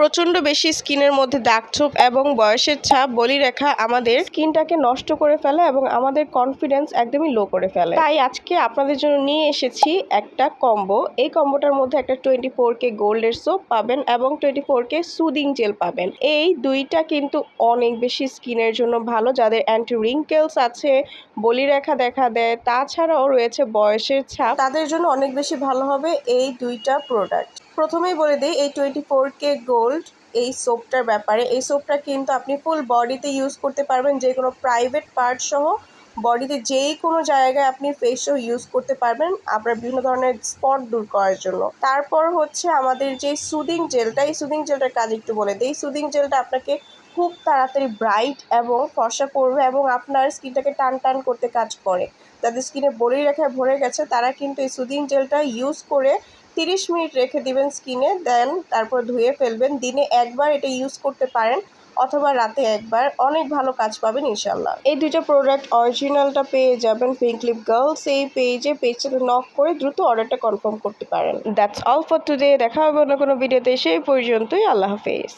প্রচণ্ড বেশি স্কিনের মধ্যে দাগ ছোপ এবং বয়সের ছাপ বলি রেখা আমাদের স্কিনটাকে নষ্ট করে ফেলে এবং আমাদের কনফিডেন্স একদমই লো করে ফেলে। তাই আজকে আপনাদের জন্য নিয়ে এসেছি একটা কম্বো এই কম্বোটার মধ্যে একটা টোয়েন্টি ফোর কে গোল্ডের সোপ পাবেন এবং টোয়েন্টি ফোর কে সুদিং জেল পাবেন। এই দুইটা কিন্তু অনেক বেশি স্কিনের জন্য ভালো। যাদের অ্যান্টি রিঙ্কেলস আছে বলি রেখা দেখা দেয়, তাছাড়াও রয়েছে বয়সের ছাপ। তাদের জন্য অনেক বেশি ভালো হবে এই দুইটা প্রোডাক্ট প্রথমেই বলে দিই, এই টোয়েন্টি ফোর কে গোল্ড এই সোপটার ব্যাপারে। এই সোপটা কিন্তু আপনি ফুল বডিতে ইউজ করতে পারবেন, যে কোনো প্রাইভেট পার্ট সহ। বডিতে যেই কোনো জায়গায় আপনি ফেসও ইউজ করতে পারবেন, আপনার বিভিন্ন ধরনের স্পট দূর করার জন্য। তারপর হচ্ছে আমাদের যে সুদিং জেলটা এই সুদিং জেলটার কাজ একটু বলে দিই। সুদিং জেলটা আপনাকে খুব তাড়াতাড়ি ব্রাইট এবং ফর্সা করবে এবং আপনার স্কিনটাকে টান টান করতে কাজ করে। যাদের স্কিনে বলি রেখায় ভরে গেছে, তারা কিন্তু এই সুদিং জেলটা ইউজ করে তিরিশ মিনিট রেখে দিবেন স্কিনে, দেন তারপর ধুয়ে ফেলবেন। দিনে একবার এটা ইউজ করতে পারেন, অথবা রাতে একবার। অনেক ভালো কাজ পাবেন ইনশাল্লাহ এই দুইটা প্রোডাক্ট অরিজিনালটা পেয়ে যাবেন পিঙ্কলিপ গার্লস এই পেজে পেজটাতে নক করে দ্রুত অর্ডারটা কনফার্ম করতে পারেন। দ্যাটস অল ফর টুডে দেখা হবে অন্য কোনো ভিডিওতে সেই পর্যন্তই। আল্লাহ হাফেজ।